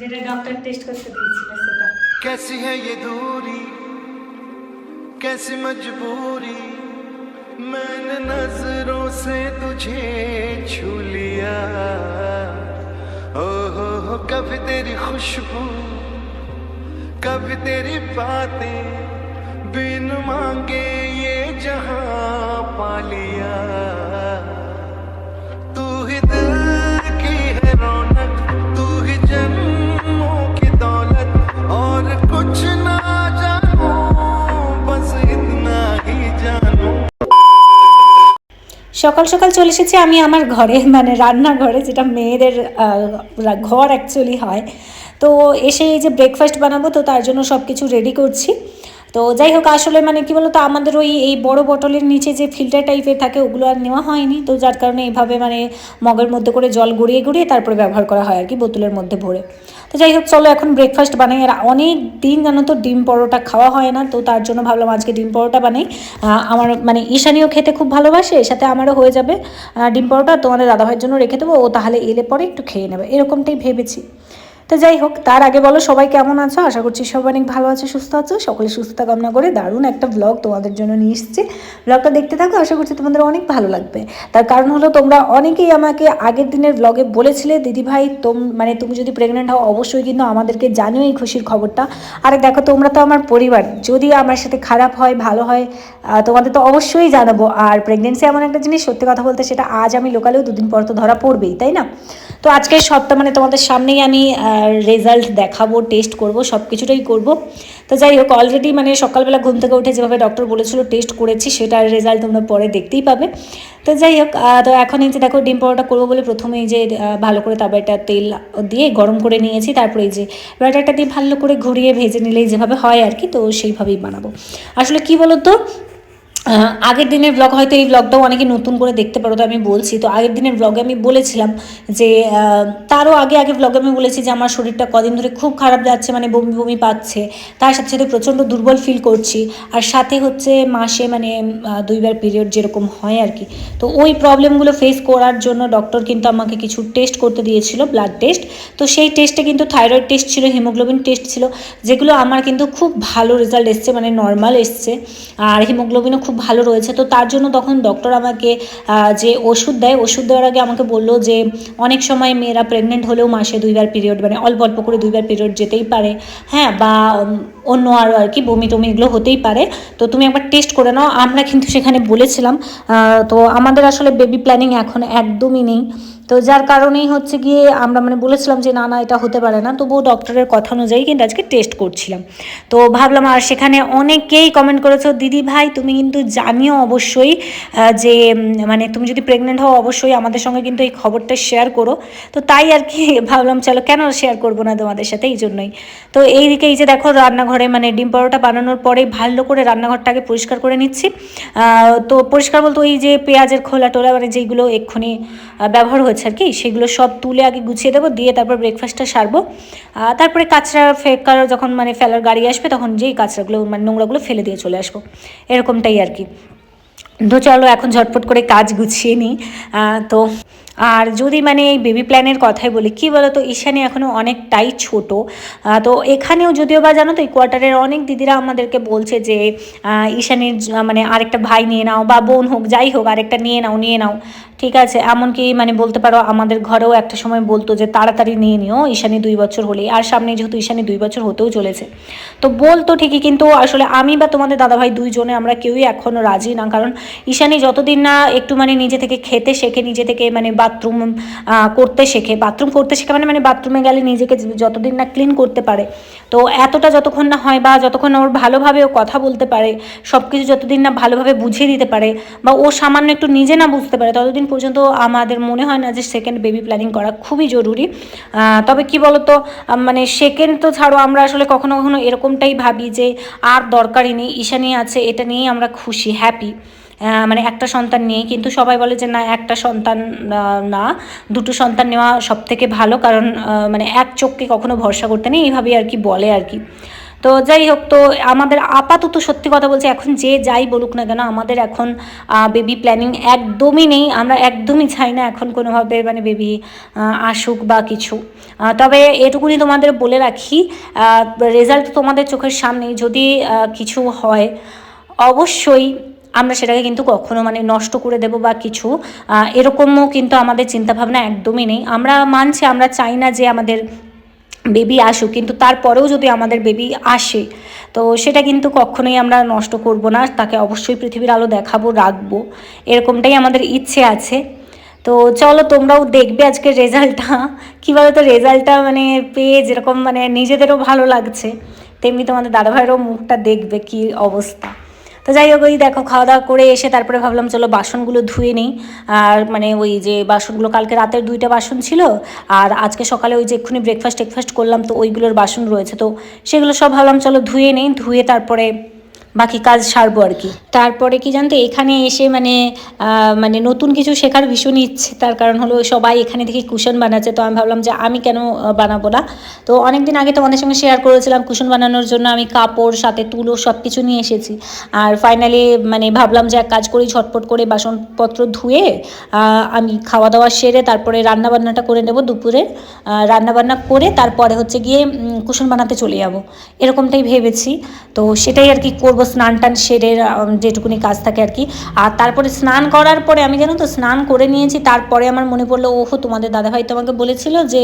যেটা doctor test করতে দিয়েছিল সেটা कैसी है ये दूरी कैसी मजबूरी मैंने नजरों से तुझे छू लिया ओ हो हो कभी तेरी खुशबू कभी तेरी बातें बिन मांगे ये जहां সকাল সকাল চলে এসেছি আমি আমার ঘরে মানে রান্নাঘরে, যেটা মেয়েদের ঘর অ্যাকচুয়ালি হয়। তো এসে এই যে ব্রেকফাস্ট বানাবো, তো তার জন্য সব কিছু রেডি করছি। তো যাই হোক, আসলে মানে কি বলতো, আমাদের ওই, এই বড় বটলের নিচে যে ফিল্টার টাইপের থাকে, ওগুলো আর নেওয়া হয়নি। তো যার কারণে এইভাবে মানে মগের মধ্যে করে জল গড়িয়ে গড়িয়ে তারপরে ব্যবহার করা হয় আর কি, বোতলের মধ্যে ভরে। তো যাই হোক, চলো এখন ব্রেকফাস্ট বানাই। আর অনেক দিন জানো তো ডিম পরোটা খাওয়া হয় না, তো তার জন্য ভাবলাম আজকে ডিম পরোটা বানাই। আমার মানে ঈশানিও খেতে খুব ভালোবাসে, এর সাথে আমারও হয়ে যাবে। ডিম পরোটা তোমাদের দাদাভাইয়ের জন্য রেখে দেবো, ও তাহলে এলে পরে একটু খেয়ে নেবে, এরকমটাই ভেবেছি। তো যাই হোক, তার আগে বলো সবাই কেমন আছো? আশা করছি সবাই অনেক ভালো আছে, সুস্থ আছো। সকলে সুস্থতা কামনা করে দারুণ একটা ব্লগ তোমাদের জন্য নিয়ে এসেছি। ব্লগটা দেখতে থাকো, আশা করছি তোমাদের অনেক ভালো লাগবে। তার কারণ হলো তোমরা অনেকেই আমাকে আগের দিনের ব্লগে বলেছিলে দিদি ভাই তোম মানে তুমি যদি প্রেগনেন্ট হও, অবশ্যই কিন্তু আমাদেরকে জানিও এই খুশির খবরটা। আরে দেখো, তোমরা তো আমার পরিবার। যদি আমার সাথে খারাপ হয়, ভালো হয় তোমাদের তো অবশ্যই জানাব। আর প্রেগনেন্সি এমন একটা জিনিস, সত্যি কথা বলতে সেটা আজ আমি লোকালেও দুদিন পর তো ধরা পড়বেই, তাই না? তো আজকে সপ্তাহ মানে তোমাদের সামনেই আমি রেজাল্ট দেখাবো টেস্ট করব সব কিছুটাই করব। তো যাই হোক অলরেডি মানে সকালবেলা ঘুম থেকে উঠে যেভাবে ডক্টর বলেছিল টেস্ট করেছি সেটার রেজাল্ট তোমরা পরে দেখতেই পাবে। তো যাই হোক তো এখন এই যে দেখো, ডিম পরোটা করব বলে প্রথমে এই যে ভালো করে একটা তেল দিয়ে গরম করে নিয়েছি, তারপরে এই যে ব্যাটারটা দিয়ে ভালো করে ঘুরিয়ে ভেজে নিলেই যেভাবে হয় আর কি, তো সেইভাবেই বানাবো। আসলে কি বলো তো আগের দিনের ব্লগ হয়তো এই ব্লগটাও অনেকে নতুন করে দেখতে পারো, তো আমি বলছি। তো আগের দিনের ব্লগে আমি বলেছিলাম যে তারও আগে আগে ব্লগে আমি বলেছি যে, আমার শরীরটা কদিন ধরে খুব খারাপ যাচ্ছে মানে বমি বমি পাচ্ছে। তার সাথে সাথে প্রচণ্ড দুর্বল ফিল করছি। আর সাথে হচ্ছে মাসে মানে দুইবার পিরিয়ড যেরকম হয় আর কি। তো ওই প্রবলেমগুলো ফেস করার জন্য ডক্টর কিন্তু আমাকে কিছু টেস্ট করতে দিয়েছিল ব্লাড টেস্ট তো সেই টেস্টে কিন্তু থাইরয়েড টেস্ট ছিল হিমোগ্লোবিন টেস্ট ছিল, যেগুলো আমার কিন্তু খুব ভালো রেজাল্ট এসছে মানে নর্মাল এসছে। আর হিমোগ্লোবিনও খুব ভালো রয়েছে। তো তার জন্য তখন ডক্টর আমাকে যে ওষুধ দেয়, ওষুধ দেওয়ার আগে আমাকে বলল যে, অনেক সময় মেয়েরা প্রেগনেন্ট হলেও মাসে দুইবার পিরিয়ড মানে অল্প অল্প করে দুইবার পিরিয়ড যেতেই পারে। হ্যাঁ বা অন্য আরও আর কি বমি টমি এগুলো হতেই পারে। তো তুমি একবার টেস্ট করে নাও। আমরা কিন্তু সেখানে বলেছিলাম তো আমাদের আসলে বেবি প্ল্যানিং এখন একদমই নেই। তো যার কারণেই হচ্ছে গিয়ে আমরা মানে বলেছিলাম যে, না না, এটা হতে পারে না। তবুও ডক্টরের কথা অনুযায়ী কিন্তু আজকে টেস্ট করছিলাম। তো ভাবলাম, আর সেখানে অনেকেই কমেন্ট করেছ, দিদি ভাই, তুমি কিন্তু জানিও অবশ্যই যে মানে তুমি যদি প্রেগনেন্ট হও অবশ্যই আমাদের সঙ্গে কিন্তু এই খবরটা শেয়ার করো। তো তাই আর কি ভাবলাম, চলো, কেন শেয়ার করব না তোমাদের সাথে? এই জন্যই। তো এই দিকে এই যে দেখো, রান্নাঘরে মানে ডিম পরোটা বানানোর পরে ভালো করে রান্নাঘরটাকে পরিষ্কার করে নিচ্ছি। তো পরিষ্কার বলতে ওই যে পেঁয়াজের খোলা টোলা মানে যেগুলো এক্ষুনি ব্যবহার হয়েছে আর কি, সেগুলো সব তুলে আগে গুছিয়ে দেবো, দিয়ে তারপর ব্রেকফাস্টটা সারবো। তারপরে কাঁচরা ফেকার যখন মানে ফেলার গাড়ি আসবে, তখন যেই কাঁচরাগুলো মানে নোংরাগুলো ফেলে দিয়ে চলে আসব। এরকমটাই আর কি। তো চলো এখন ঝটপট করে কাজ গুছিয়ে নিই। তো আর যদি মানে এই বেবি প্ল্যানের কথাই বলি, কী বলো তো ঈশানি এখনও অনেকটাই ছোট। তো এখানেও যদিও বা জানো তো, এই কোয়ার্টারের অনেক দিদিরা আমাদেরকে বলছে যে ঈশানির মানে আরেকটা ভাই নিয়ে নাও, বা বোন হোক, যাই হোক, আরেকটা নিয়ে নাও নিয়ে নাও। ঠিক আছে, এমনকি মানে বলতে পারো আমাদের ঘরেও একটা সময় বলতো যে তাড়াতাড়ি নিয়ে নিও, ঈশানি দুই বছর হলেই। আর সামনে যেহেতু ঈশানি দুই বছর হতেও চলেছে। তো বলতো ঠিকই, কিন্তু আসলে আমি বা তোমাদের দাদাভাই দুইজনে আমরা কেউই এখনও রাজি না। কারণ ঈশানি যতদিন না একটু মানে নিজে থেকে খেতে শেখে, নিজে থেকে মানে বাথরুম করতে শেখে। বাথরুম করতে শেখে মানে মানে বাথরুমে গেলে নিজেকে যতদিন না ক্লিন করতে পারে তো এতটা যতক্ষণ না হয় বা যতক্ষণ না ওর ভালোভাবে ও কথা বলতে পারে সব কিছু যতদিন না ভালোভাবে বুঝিয়ে দিতে পারে বা ও সামান্য একটু নিজে না বুঝতে পারে, ততদিন পর্যন্ত আমাদের মনে হয় না যে সেকেন্ড বেবি প্ল্যানিং করা খুবই জরুরি। তবে কি বলতো মানে সেকেন্ড তো ছাড়ো আমরা আসলে কখনো কখনো এরকমটাই ভাবি যে আর দরকারই নেই, ঈশানি আছে, এটা নিয়েই আমরা খুশি হ্যাপি মানে একটা সন্তান নিয়ে কিন্তু সবাই বলে যে না, একটা সন্তান না, দুটো সন্তান নেওয়া সব থেকে ভালো কারণ মানে এক চোখকে কখনো ভরসা করতে নেই, এইভাবেই আর কি বলে আর কি। তো যাই হোক, তো আমাদের আপাতত সত্যি কথা বলছি, এখন যে যাই বলুক না কেন, আমাদের এখন বেবি প্ল্যানিং একদমই নেই, আমরা একদমই চাই না এখন কোনোভাবে মানে বেবি আসুক বা কিছু। তবে এটুকুনি তোমাদের বলে রাখি রেজাল্ট তোমাদের চোখের সামনে যদি কিছু হয়, অবশ্যই আমরা সেটাকে কিন্তু কখনো মানে নষ্ট করে দেব বা কিছু এরকমও কিন্তু আমাদের চিন্তাভাবনা একদমই নেই। আমরা মানছি, আমরা চাই না যে আমাদের বেবি আসুক, কিন্তু তারপরেও যদি আমাদের বেবি আসে, তো সেটা কিন্তু কখনোই আমরা নষ্ট করব না, তাকে অবশ্যই পৃথিবীর আলো দেখাবো, রাখব, এরকমটাই আমাদের ইচ্ছে আছে। তো চলো তোমরাও দেখবে আজকে রেজাল্টটা কী বলতো রেজাল্টটা মানে পেয়ে যেরকম মানে নিজেদেরও ভালো লাগছে, তেমনি তোমাদের দাদাভাইয়েরও মুখটা দেখবে কি অবস্থা। তো যাই হোক, ওই দেখো খাওয়া দাওয়া করে এসে তারপরে ভাবলাম, চলো বাসনগুলো ধুয়ে নিই। আর মানে ওই যে বাসনগুলো কালকে রাতের দুইটা বাসন ছিল, আর আজকে সকালে ওই যে এক্ষুনি ব্রেকফাস্ট টেকফাস্ট করলাম, তো ওইগুলোর বাসন রয়েছে। তো সেগুলো সব ভাবলাম, চলো ধুয়ে নিই, ধুয়ে তারপরে বাকি কাজ সারবো আর কি। তারপরে কি জানতো, এখানে এসে মানে মানে নতুন কিছু শেখার ভীষণ ইচ্ছে। তার কারণ হলো সবাই এখানে দেখি কুশন বানাচ্ছে। তো আমি ভাবলাম যে আমি কেন বানাবো না? তো অনেক দিন আগে তোমাদের সঙ্গে শেয়ার করেছিলাম কুশন বানানোর জন্য আমি কাপড়, সাথে তুলো সব কিছু নিয়ে এসেছি। আর ফাইনালি মানে ভাবলাম যে এক কাজ করি, ঝটপট করে বাসনপত্র ধুয়ে আমি খাওয়া দাওয়া সেরে তারপরে রান্না বান্নাটা করে নেব দুপুরে। রান্না বান্না করে তারপরে হচ্ছে গিয়ে কুশন বানাতে চলে যাব। এরকমটাই ভেবেছি। তো সেটাই আর কি করব। স্নান টান সেরে যেটুকুনি কাজ থাকে আর কি। আর তারপরে স্নান করার পরে আমি জানো তো স্নান করে নিয়েছি, তারপরে আমার মনে পড়ল, ওহো, তোমাদের দাদাভাই তো আমাকে বলেছিল যে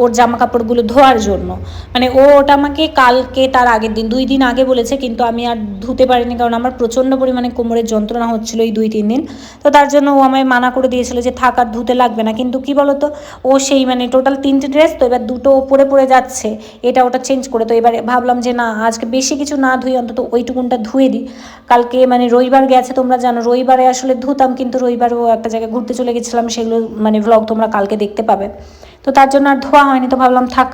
ওর জামা কাপড়গুলো ধোয়ার জন্য। মানে ও ওটা আমাকে কালকে, তার আগের দিন, দুই দিন আগে বলেছে, কিন্তু আমি আর ধুতে পারিনি, কারণ আমার প্রচণ্ড পরিমাণে কোমরের যন্ত্রণা হচ্ছিল এই দুই, তিন দিন। তো তার জন্য ও আমায় মানা করে দিয়েছিল যে, থাক, আর ধুতে লাগবে না। কিন্তু কি বলতো, ও সেই মানে টোটাল তিনটে ড্রেস তো এবার দুটো পরে পরে যাচ্ছে, এটা ওটা চেঞ্জ করে। তো এবারে ভাবলাম যে, না, আজকে বেশি কিছু না ধুই, অন্তত ওইটুকুনটা ধুয়ে দিই। কালকে মানে রবিবার গেছে, তোমরা জানো, রবিবারে আসলে ধুতাম, কিন্তু রবিবারও একটা জায়গায় ঘুরতে চলে গেছিলাম, সেগুলো মানে ভ্লগ তোমরা কালকে দেখতে পাবে। তো তার জন্য আর ধোয়া হয়নি, তো ভাবলাম থাক।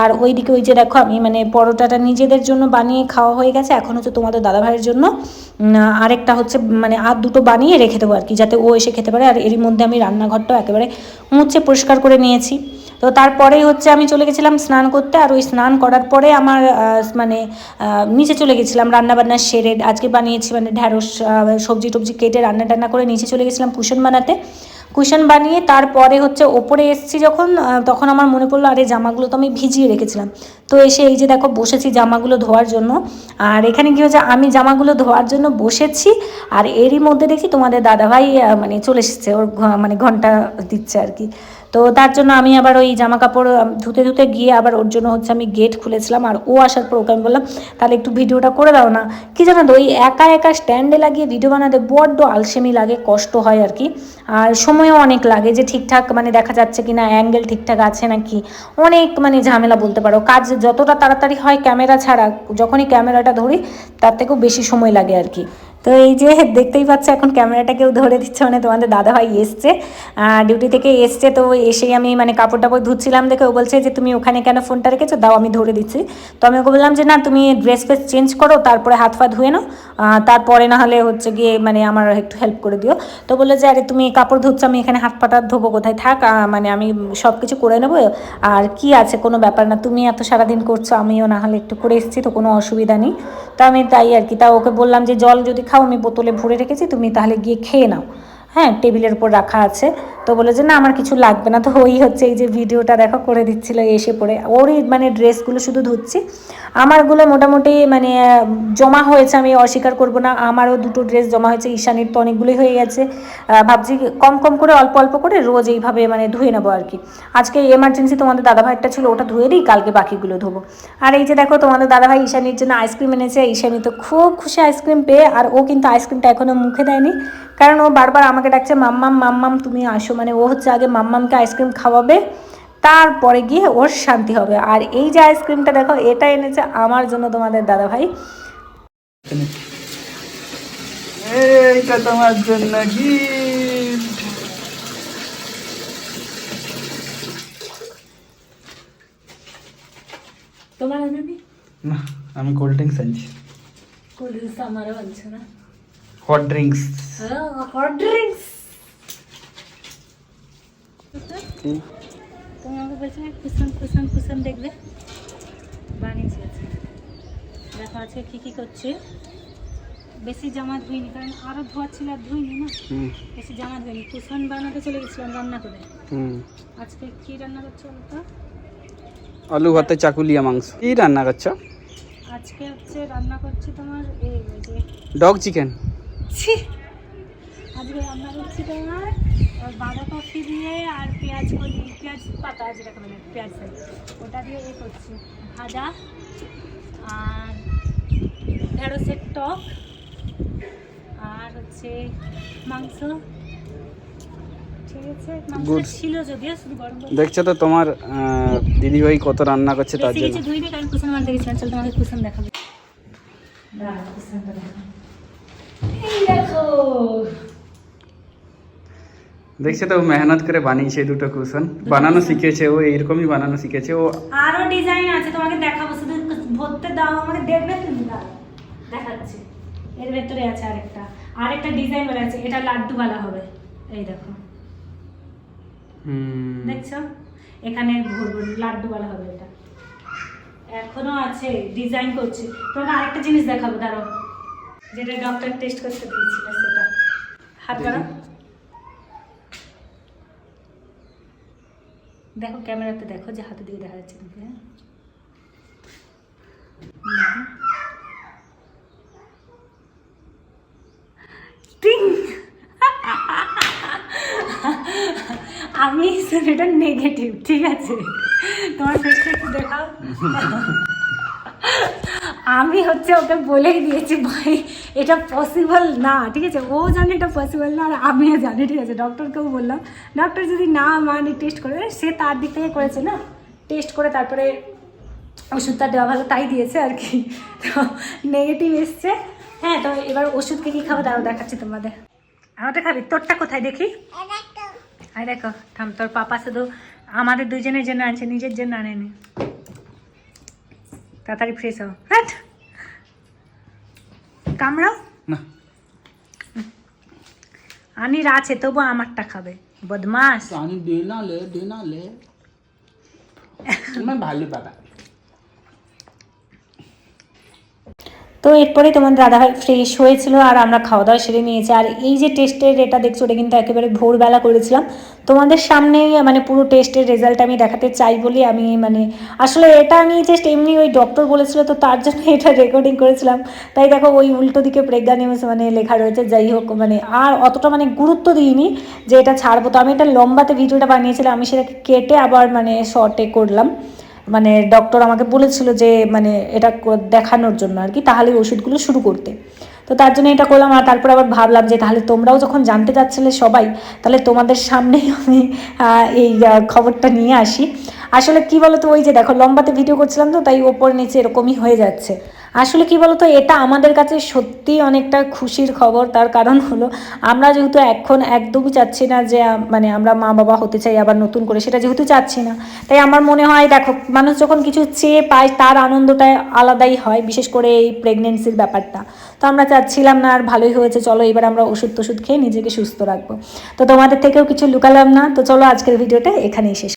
আর ওইদিকে ওই যে দেখো, আমি মানে পরোটাটা নিজেদের জন্য বানিয়ে খাওয়া হয়ে গেছে, এখন হচ্ছে তোমাদের দাদাভাইয়ের জন্য আরেকটা হচ্ছে মানে আর দুটো বানিয়ে রেখে দেবো আর কি, যাতে ও এসে খেতে পারে। আর এরই মধ্যে আমি রান্নাঘরটাও একেবারে মুছে পরিষ্কার করে নিয়েছি। তো তারপরেই হচ্ছে আমি চলে গেছিলাম স্নান করতে, আর ওই স্নান করার পরে আমার মানে নিচে চলে গেছিলাম রান্না বান্না সেরে, আজকে বানিয়েছি মানে ঢ্যাঁড়স সবজি টবজি কেটে রান্না টান্না করে নিচে চলে গেছিলাম কুশন বানাতে। কুশন বানিয়ে তারপরে হচ্ছে ওপরে এসেছি যখন তখন আমার মনে পড়ল, আরে জামাগুলো তো আমি ভিজিয়ে রেখেছিলাম। তো এসে এই যে দেখো বসেছি জামাগুলো ধোয়ার জন্য। আর এখানে কি হচ্ছে আমি জামাগুলো ধোয়ার জন্য বসেছি, আর এরই মধ্যে দেখি তোমাদের দাদাভাই মানে চলে এসেছে, ওর মানে ঘণ্টা দিচ্ছে আর কি। তো তার জন্য আমি আবার ওই জামা কাপড় ধুতে ধুতে গিয়ে আবার ওর জন্য হচ্ছে আমি গেট খুলেছিলাম আর ও আসার পর ওকে আমি বললাম, তাহলে একটু ভিডিওটা করে দাও না। কি জানো তো, ওই একা একা স্ট্যান্ডে লাগিয়ে ভিডিও বানাতে বড্ড আলসেমি লাগে, কষ্ট হয় আর কি। আর সময়ও অনেক লাগে যে ঠিকঠাক মানে দেখা যাচ্ছে কি না অ্যাঙ্গেল ঠিকঠাক আছে নাকি? অনেক মানে ঝামেলা বলতে পারো। কাজ যতটা তাড়াতাড়ি হয়, ক্যামেরা ছাড়া, যখনই ক্যামেরাটা ধরি, তার থেকেও বেশি সময় লাগে আর কি। তো এই যে দেখতেই পাচ্ছ, এখন ক্যামেরাটা কেউ ধরে দিচ্ছে মানে তোমাদের দাদাভাই এসছে ডিউটি থেকে এসছে, তো এসেই আমি মানে কাপড় টাপড় ধুচ্ছিলাম, দেখে ও বলছে যে, তুমি ওখানে কেন ফোনটা রেখেছো? দাও, আমি ধরে দিচ্ছি। তো আমি ওকে বললাম যে, না, তুমি ড্রেস ফ্রেস চেঞ্জ করো, তারপরে হাত পা ধুয়ে নাও তারপরে না হলে হচ্ছে গিয়ে মানে আমার একটু হেল্প করে দিও। তো বলল যে, আরে, তুমি কাপড় ধুচ্ছো, আমি এখানে হাত পাটা ধোবো, কোথায় থাক মানে আমি সব কিছু করে নেব, আর কি আছে, কোনো ব্যাপার না, তুমি এত সারাদিন করছ, আমিও না হলে একটু করে এসেছি, তো কোনো অসুবিধা নেই। তো আমি তাই আর কি, তা ওকে বললাম যে, জল যদি খাও আমি বোতলে ভরে রেখেছি তুমি তাহলে গিয়ে খেয়ে নাও। হ্যাঁ টেবিলের উপর রাখা আছে। তো বলে যে, না, আমার কিছু লাগবে না। তো ওই হচ্ছে এই যে ভিডিওটা দেখো, করে দিচ্ছিল, এসে পড়ে। ওরই মানে ড্রেসগুলো শুধু ধুচ্ছি। আমারগুলো মোটামুটি মানে জমা হয়েছে, আমি অস্বীকার করব না। আমারও দুটো ড্রেস জমা হয়েছে, ঈশানির তো অনেকগুলোই হয়ে গেছে। ভাবছি কম কম করে, অল্প অল্প করে রোজ এইভাবে মানে ধুয়ে নেব আর কি। আজকে এমার্জেন্সি তোমাদের দাদাভাইটা ছিল, ওটা ধুয়ে দিই, কালকে বাকিগুলো ধোবো। আর এই যে দেখো, তোমাদের দাদাভাই ঈশানির জন্য আইসক্রিম এনেছে। ঈশানি তো খুব খুশি আইসক্রিম পেয়ে, আর ও কিন্তু আইসক্রিমটা এখনও মুখে দেয়নি। কারণ ও বারবার আমাকে ডাকছে মাম্মাম মাম্মাম তুমি আসো। মানে ও হচ্ছে আগে মাম্মামকে আইসক্রিম খাওয়াবে তারপরে গিয়ে ওর শান্তি হবে। আর এই যে আইসক্রিমটা দেখো এটা এনেছে আমার জন্য তোমাদের দাদা ভাই এইটা তোমার জন্য গিফট তোমার আনবি না আমি কোল্ড ড্রিঙ্কস আনছি কোল্ড ড্রিঙ্কস আমারও আনছে না। হট ড্রিঙ্কস হট ড্রিঙ্কস তুমি আমাকে বলছো কুসুম কুসুম কুসুম দেখবে? বানিয়েছি। তো আজকে কী কী করছি? বেশি জামা ধুইনি কারণ আরও ধোয়া ছিল আর ধুইনি না। হুম। বেশি জামা ধুইনি কুশন বানাতে চলে গেছিলাম রান্না করে। আজকে কী রান্না করছ বলতো? আলু ভাতে চাকুলিয়া মাংস। কি রান্না করছ? আজকে হচ্ছে রান্না করছি তোমার এই যে ডগ চিকেন ছি আজকে রান্না করছি তোমার বাঁধাকপি দিয়ে আর পেঁয়াজ কলি পেঁয়াজ পাতা যেটাকে মানে পেঁয়াজ ওটা দিয়ে এ করছি। ভাজা আর ঢেঁড়সের টক আর হচ্ছে মাংস। ঠিক আছে মাংস ছিল যদিও শুধু গরম দেখছ তো তোমার দিদিভাই কত রান্না করছে তার জন্য। কিছু ধুইনি কারণ কুসুম আনতে গেছিলাম চল তোমাকে কুসুম দেখাবো। দাঁড়াও, কুসুমটা দেখাবো। দেখছ তো মেহনত করে বানিয়েছে দুটো কুশন। বানানো শিখেছে ও এইরকমই বানানো শিখেছে ও। আরও ডিজাইন আছে তোমাকে দেখাবো। শুধু ভরতে দাও আমাকে দেখবে তুমি? দাও দেখাচ্ছি। এর ভেতরে আছে আরেকটা। আরেকটা ডিজাইন বলে আছে এটা লাড্ডু লাড্ডুওয়ালা হবে। এই দেখো। হুম। দেখছ? এখানে ভরবো লাড্ডুওয়ালা হবে এটা। এখনও আছে ডিজাইন করছি। তোমাকে আরেকটা জিনিস দেখাবো দাঁড়াও। যেটা ডক্টর টেস্ট করতে দিয়েছিল সেটা। হাত বাড়াও। দেখো ক্যামেরাতে দেখো যে হাতে দিকে দেখা যাচ্ছে নাকি হ্যাঁ। আমি এটা নেগেটিভ ঠিক আছে? তোমার ফেসটা একটু দেখাও। আমি হচ্ছে ওকে বলেই দিয়েছি ভাই এটা পসিবল না, ঠিক আছে? ও জানে এটা পসিবল না, আর আমিও জানি, ঠিক আছে? ডক্টরকেও বললাম। ডক্টর যদি না মানে টেস্ট করে, সে তার দিক থেকে করেছে না? টেস্ট করে তারপরে ওষুধটা দেওয়া ভালো, তাই দিয়েছে আর কি। তো নেগেটিভ এসছে। হ্যাঁ তো এবার ওষুধকে কী খাব দাঁড়াও দেখাচ্ছি তোমাদের। আমাদের খাবি? তোরটা কোথায় দেখি? আয় দেখো, থাম, তোর পাপা শুধু আমাদের দুজনের জন্য আনছে, নিজের জন্য আনেনি। তাড়াতাড়ি ফ্রেশ হও। হ্যাঁ কামড়াও? না। আনির আছে তবু আমারটা খাবে। বদমাস আমি ডিনালে লে তুমি ভালো বাবা তো এরপরে তোমার দাদাভাই ফ্রেশ হয়েছিল আর আমরা খাওয়া দাওয়া সেরে নিয়েছি। আর এই যে টেস্টের এটা দেখছ, ওটা কিন্তু একেবারে ভোরবেলা করেছিলাম। তোমাদের সামনেই মানে পুরো টেস্টের রেজাল্ট আমি দেখাতে চাই বলি আমি মানে আসলে এটা আমি জাস্ট এমনি ওই ডক্টর বলেছিল, তো তার জন্য এটা রেকর্ডিং করেছিলাম। তাই দেখো, ওই উল্টো দিকে প্রেগা নিউজ মানে লেখা রয়েছে, যাই হোক মানে আর অতটা মানে গুরুত্ব দিইনি যে এটা ছাড়বো। তো আমি এটা লম্বাতে ভিডিওটা বানিয়েছিলাম, আমি সেটাকে কেটে আবার মানে শর্টে করলাম। মানে ডক্টর আমাকে বলেছিল যে মানে এটা দেখানোর জন্য আর কি, তাহলে ওষুধগুলো শুরু করতে। তো তার জন্য এটা করলাম, আর তারপর আবার ভাবলাম যে, তাহলে তোমরাও যখন জানতে চাচ্ছিলে সবাই, তাহলে তোমাদের সামনেই আমি এই খবরটা নিয়ে আসি। আসলে কি বলতো, ওই যে দেখো, লম্বাতে ভিডিও করছিলাম তো, তাই ওপর নিচে এরকমই হয়ে যাচ্ছে। আসলে কি বলতো, এটা আমাদের কাছে সত্যি অনেকটা খুশির খবর। তার কারণ হলো, আমরা যেহেতু এখন একদমই চাচ্ছি না যে মানে আমরা মা বাবা হতে চাই, আবার নতুন করে, সেটা যেহেতু চাচ্ছি না। তাই আমার মনে হয়, দেখো, মানুষ যখন কিছু চেয়ে পায়, তার আনন্দটা আলাদাই হয়, বিশেষ করে এই প্রেগনেন্সির ব্যাপারটা। তো আমরা চাচ্ছিলাম না, আর ভালোই হয়েছে, চলো এবার আমরা ওষুধ টষুধ খেয়ে নিজেকে সুস্থ রাখব। তো তোমাদের থেকেও কিছু লুকালাম না, তো চলো আজকের ভিডিওটা এখানেই শেষ